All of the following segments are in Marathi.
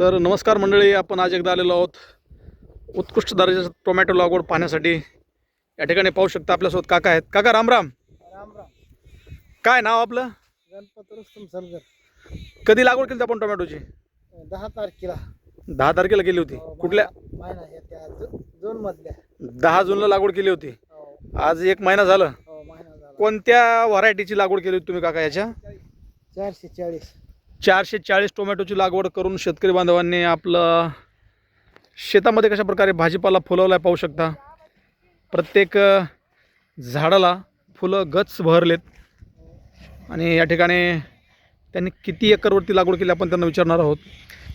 तर नमस्कार मंडळी आपण आज एकदा आलेलो आहोत उत्कृष्ट दर्जाचं टोमॅटो लागवड पाहण्यासाठी. या ठिकाणी पाहू शकता आपल्यासोबत काका आहेत. काका रामराम राम. राम काय नाव आपलं? गणपत रुस्तम सरगर. कधी लागवड केली आपण टोमॅटोची? दहा तारखेला. दहा तारखेला केली होती. हो, कुठल्या? जून मधल्या दहा जूनला लागवड केली होती. हो. आज एक हो महिना झाला. कोणत्या व्हरायटीची लागवड केली होती तुम्ही काका याच्या? चारशे चाळीस. चारशे चाळीस टोमॅटोची लागवड करून शेतकरी बांधवांनी आपलं शेतामध्ये कशा प्रकारे भाजीपाला फुलवला पाहू शकता. प्रत्येक झाडाला फुलं गच भरलेत. आणि या ठिकाणी त्यांनी किती एकरवरती लागवड केली आपण त्यांना विचारणार आहोत.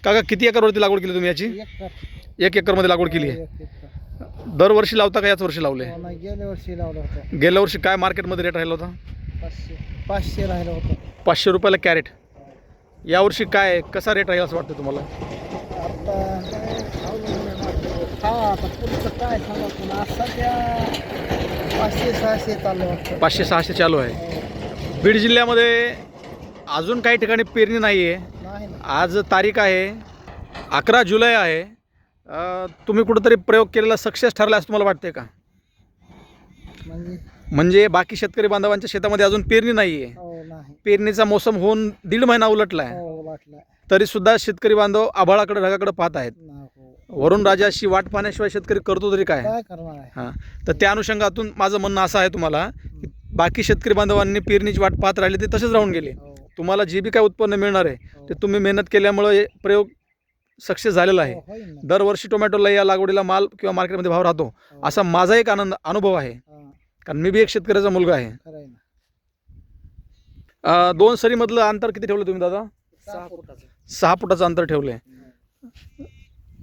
काका किती एकरवरती लागवड केली तुम्ही याची? एक कर एक एकरमध्ये लागवड केली आहे. दरवर्षी लावता का याच वर्षी लावले? हो गेल्या वर्षी लावलं होतं. गेल्या वर्षी काय मार्केटमध्ये रेट राहिला होता? पाचशे पाचशे राहिलं होतं. पाचशे रुपयाला कॅरेट. यावर्षी काय कसा रेट राहील असं वाटतं तुम्हाला? पाचशे सहाशे वाटतं. पाचशे सहाशे चालू आहे. बीड जिल्ह्यामध्ये अजून काही ठिकाणी पेरणी नाही आहे आज तारीख आहे अकरा जुलै आहे. तुम्ही कुठंतरी प्रयोग केलेला सक्सेस ठरला असं तुम्हाला वाटते का? म्हणजे? म्हणजे बाकी शेतकरी बांधवांच्या शेतामध्ये अजून पेरणी नाही आहे हो. पेरणीचा मोसम होऊन दीड महिना उलटला आहे हो वाटलं तरीसुद्धा शेतकरी बांधव आभाळाकडे ढगाकडे पाहत आहेत. हो. वरुण राजाशी वाट पाहण्याशिवाय शेतकरी करतो तरी काय? हां. तर त्या अनुषंगातून माझं म्हणणं असं आहे तुम्हाला की बाकी शेतकरी बांधवांनी पेरणीची वाट पाहत राहिली ते तसेच राहून गेले. हो. तुम्हाला जे बी काय उत्पन्न मिळणार आहे. ते तुम्ही मेहनत केल्यामुळं प्रयोग सक्सेस झालेला आहे. दरवर्षी टोमॅटोला या लागवडीला माल किंवा मार्केटमध्ये भाव राहतो. असा माझा एक आनंद अनुभव आहे. कारण मी बी एक शेतकऱ्याचा मुलगा आहे. अं, दोन सरीमधलं अंतर किती ठेवलं तुम्ही दादा? सहा फुटाचं. सहा फुटाचं अंतर ठेवलं आहे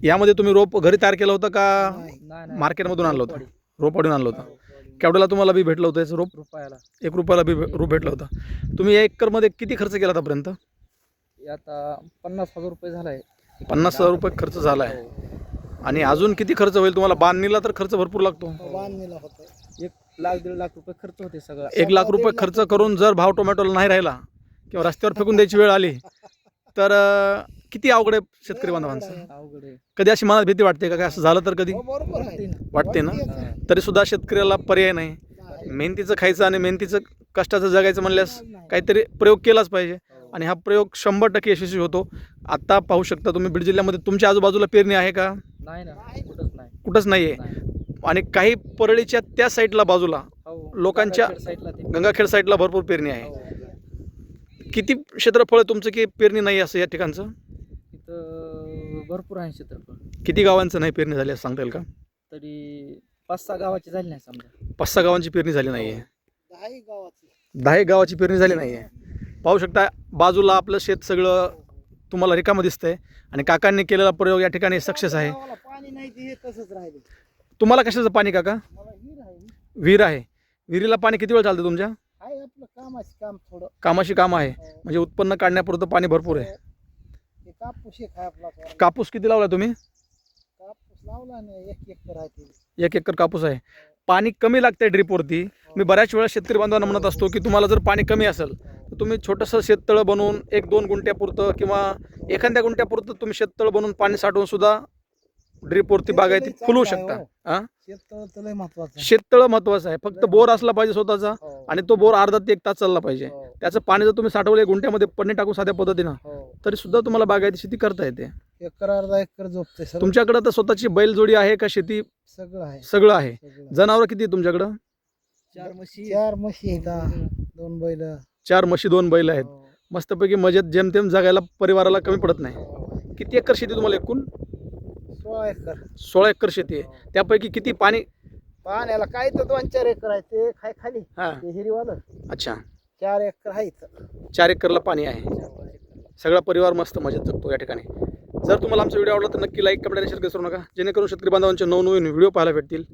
यामध्ये तुम्ही रोप घरी तयार केलं होतं का नाही मार्केटमधून आणलं होतं? रोपाडून आणलं होतं. केवढ्याला तुम्हाला बी भेटलं होतं याचं रोप? रुपयाला. एक रुपयाला बी रोप भेटलं होतं. तुम्ही या एकरमध्ये किती खर्च केला आतापर्यंत? आता पन्नास हजार रुपये झालाय. पन्नास हजार रुपये खर्च झाला आहे आणि अजून किती खर्च होईल? तुम्हाला बांधणीला तर खर्च भरपूर लागतो. बांधणीला होतं एक लाख दीड लाख रुपये खर्च होते सगळं. एक लाख रुपये खर्च करून जर भाव टोमॅटोला नाही राहिला किंवा रस्त्यावर फेकून द्यायची वेळ आली तर अं, किती अवघड आहे शेतकरी बांधवांचं? अवघड आहे. कधी अशी मनात भीती वाटते का काय असं झालं तर कधी? बरोबर आहे. वाटते ना. तरी सुद्धा शेतकऱ्याला पर्याय नाही. मेहनतीचं खायचं आणि मेहनतीचं कष्टाचं जगायचं म्हणल्यास काहीतरी प्रयोग केलाच पाहिजे. आणि हा प्रयोग शंभर टक्के यशस्वी होतो. आत्ता पाहू शकता तुम्ही बीड जिल्ह्यामध्ये तुमच्या आजूबाजूला पेरणी आहे का? नाही ना कुठंच नाही. कुठंच नाही. आहे आणि काही परळीच्या त्या साईडला बाजूला लोकांच्या- साईडला ते. गंगाखेड साईडला भरपूर पेरणी आहे. हो. किती क्षेत्रफळ आहे तुमचं की पेरणी नाही असं या ठिकाणचं? इथं भरपूर आहे क्षेत्रफळ. किती गावांचं नाही पेरणी झाली असं सांगता येईल का? तरी पाच सहा गावाची झाली नाही समजा. पाच सहा गावांची पेरणी झाली नाही आहे दहा गावाची. दहा एक गावाची पेरणी झाली नाही आहे पाहू शकता बाजूला आपलं शेत सगळं तुम्हाला रिकामं दिसतंय आणि काकांनी केलेला प्रयोग या ठिकाणी सक्सेस आहे. हे तुम्हाला कशाचं पाणी काका? मला हिर आहे. विहीर आहे. विहिरीला पाणी किती वेळ चालतं तुमच्या? आहे आपलं कामाचे काम थोडं. कामाशी काम आहे. हो. म्हणजे उत्पन्न काढण्यापुरतं पाणी भरपूर आहे. ते कापूस एक आहे आपला थोडा. कापूस किती लावला तुम्ही? कापूस लावला एक एकर आहे ते. एक एकर कापूस आहे. पाणी कमी लागतंय ड्रीपवरती. मी बऱ्याच वेळा शेतकरी बांधवांना म्हणत असतो की तुम्हाला जर पाणी कमी असेल तर तुम्ही छोटंसं शेततळं बनवून एक दोन गुंठ्यापुरतं किंवा एखाद्या गुंठ्यापुरतं तुम्ही शेततळं बनवून पाणी साठवून सुद्धा ड्रीपवरती बागायती फुलवू शकता हां. शेततळ महत्वाचं आहे. फक्त बोर असला पाहिजे स्वतःचा हो. आणि तो बोर अर्धा ते एक तास चालला पाहिजे. हो. त्याचं पाणी जर तुम्ही साठवले गुंठ्यामध्ये पन्नी टाकून साध्या पद्धतीनं. तरी सुद्धा तुम्हाला बागायती शेती करता येते. एकर अर्धा एकर झोपते सर तुमच्याकडे तर स्वतःची बैलजोडी आहे का? शेती सगळं आहे. सगळं आहे. जनावरं किती आहे तुमच्याकडं? चार म्हशी चार म्हशी आहेत दोन बैल. चार म्हशी दोन बैल आहेत. हो. मस्तपैकी मजेत जेमतेम जगायला परिवाराला कमी पडत नाही. किती एकर शेती तुम्हाला एकूण? सोळा एकर. सोळा एकर शेती आहे. त्यापैकी किती पाणी? पाण्याला काय तर दोन चार एकर आहे. ते खाय खाली. हां. ते हिरवालं. अच्छा. चार एकर आहे इथं. चार एकरला पाणी आहे. सगळा परिवार मस्त मजेत जगतो या ठिकाणी. जर तुम्हाला आमचा व्हिडिओ आवडला तर नक्की लाईक कमेंट आणि शेअर करू नका. जेणेकरून शेतकरी बांधवांचे नवनवीन व्हिडिओ पाहायला भेटतील.